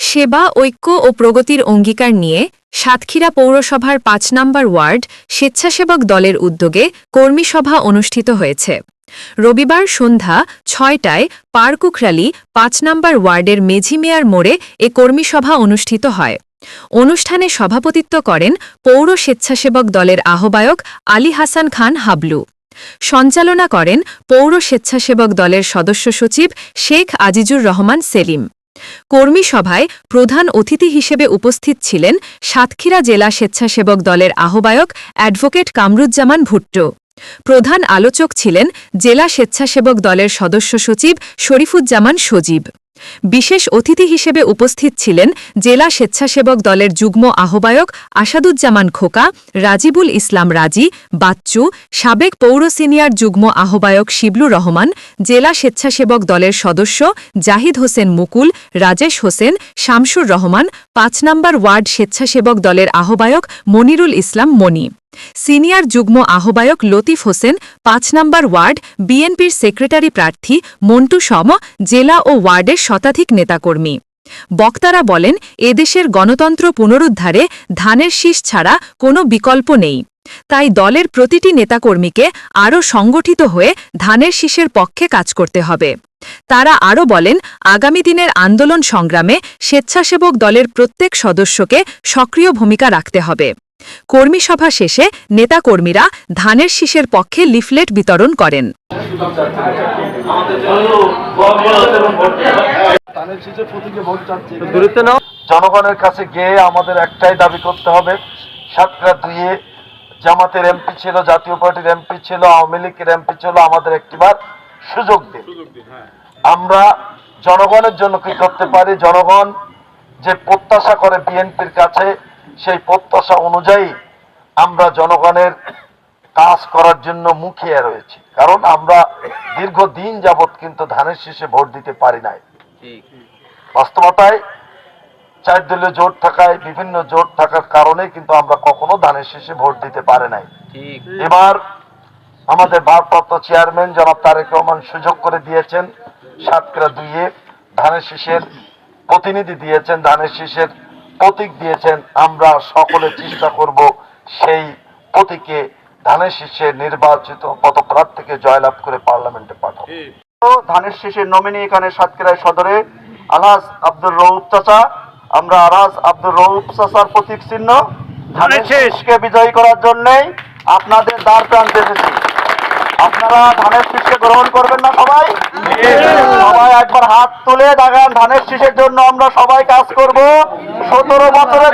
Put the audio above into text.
সেবা, ঐক্য ও প্রগতির অঙ্গীকার নিয়ে সাতক্ষীরা পৌরসভার পাঁচ নম্বর ওয়ার্ড স্বেচ্ছাসেবক দলের উদ্যোগে কর্মী সভা অনুষ্ঠিত হয়েছে। রবিবার সন্ধ্যা ছয়টায় পার্কুখরালি পাঁচ নম্বর ওয়ার্ডের মেঝি মেয়ার মোড়ে এ কর্মী সভা অনুষ্ঠিত হয়। অনুষ্ঠানে সভাপতিত্ব করেন পৌর স্বেচ্ছাসেবক দলের আহ্বায়ক আলী হাসান খান হাবলু। সঞ্চালনা করেন পৌর স্বেচ্ছাসেবক দলের সদস্য সচিব শেখ আজিজুর রহমান সেলিম। কর্মী সভায় প্রধান অতিথি হিসেবে উপস্থিত ছিলেন সাতক্ষীরা জেলা স্বেচ্ছাসেবক দলের আহ্বায়ক অ্যাডভোকেট কামরুজ্জামান ভুট্টো। প্রধান আলোচক ছিলেন জেলা স্বেচ্ছাসেবক দলের সদস্য সচিব শরীফুজ্জামান সজীব। বিশেষ অতিথি হিসেবে উপস্থিত ছিলেন জেলা স্বেচ্ছাসেবক দলের যুগ্ম আহ্বায়ক আসাদুজ্জামান খোকা, রাজিবুল ইসলাম রাজি, বাচ্চু, সাবেক পৌর সিনিয়র যুগ্ম আহ্বায়ক শিবলু রহমান, জেলা স্বেচ্ছাসেবক দলের সদস্য জাহিদ হোসেন মুকুল, রাজেশ হোসেন, শামসুর রহমান, পাঁচ নম্বর ওয়ার্ড স্বেচ্ছাসেবক দলের আহ্বায়ক মনিরুল ইসলাম মনি। সিনিয়র যুগ্ম আহ্বায়ক লতিফ হোসেন, পাঁচ নম্বর ওয়ার্ড, বিএনপির সেক্রেটারি প্রার্থী মন্টু সম, জেলা ও ওয়ার্ডের শতাধিক নেতাকর্মী। বক্তারা বলেন, এদেশের গণতন্ত্র পুনরুদ্ধারে ধানের শীষ ছাড়া কোনো বিকল্প নেই। তাই দলের প্রতিটি নেতাকর্মীকে আরও সংগঠিত হয়ে ধানের শীষের পক্ষে কাজ করতে হবে। তারা আরও বলেন, আগামী দিনের আন্দোলন সংগ্রামে স্বেচ্ছাসেবক দলের প্রত্যেক সদস্যকে সক্রিয় ভূমিকা রাখতে হবে। কর্মী সভা শেষে নেতাকর্মীরা ধানের শীষের পক্ষে লিফলেট বিতরণ করেন। জনগণের কাছে গিয়ে আমাদের একটাই দাবি করতে হবে সাতটা দুইয়ে জামাতের এমপি ছিল জাতীয় পার্টির এমপি ছিল আওয়ামী লীগের এমপি ছিল আমাদের একটিবার সুযোগ দিন। আমরা জনগণের জন্য কি করতে পারি? জনগণ যে প্রত্যাশা করে বিএনপির কাছে সেই প্রত্যাশা অনুযায়ী আমরা জনগণের কাজ করার জন্য মুখিয়ে রয়েছি। কারণ আমরা দীর্ঘদিন যাবৎ কিন্তু ধানের শীষে ভোট দিতে পারি নাই। বাস্তবতায় চার দলীয় জোট থাকায় বিভিন্ন জোট থাকার কারণে কিন্তু আমরা কখনো ধানের শীষে ভোট দিতে পারে নাই। এবার আমাদের ভারপ্রাপ্ত চেয়ারম্যান জনাব তারেক রহমান সুযোগ করে দিয়েছেন সাতক্ষীরা দুইয়ে ধানের শীষের প্রতিনিধি দিয়েছেন ধানের শীষের প্রতীক দিয়েছেন আমরা সকলে চেষ্টা করব সেই প্রতীকে ধানের শীষের নির্বাচিত পদপ্রার্থীকে জয়লাভ করে পার্লামেন্টে পাঠাবো। ধানের শীষের নমিনি এখানে সাতক্ষীরায় সদরে আলহাজ আব্দুর রৌফ চাচা। আমরা আলহাজ আব্দুর রৌফ চাচার প্রতীক চিহ্ন। ধানের শীষকে বিজয়ী করার জন্যই আপনাদের দ্বার প্রান্তে এসেছি। আপনারা ধানের শীষকে গ্রহণ করবেন না সবাই? সবাই একবার হাত তুলে দেখান ধানের শীষের জন্য আমরা সবাই কাজ করব। সতেরো বছরের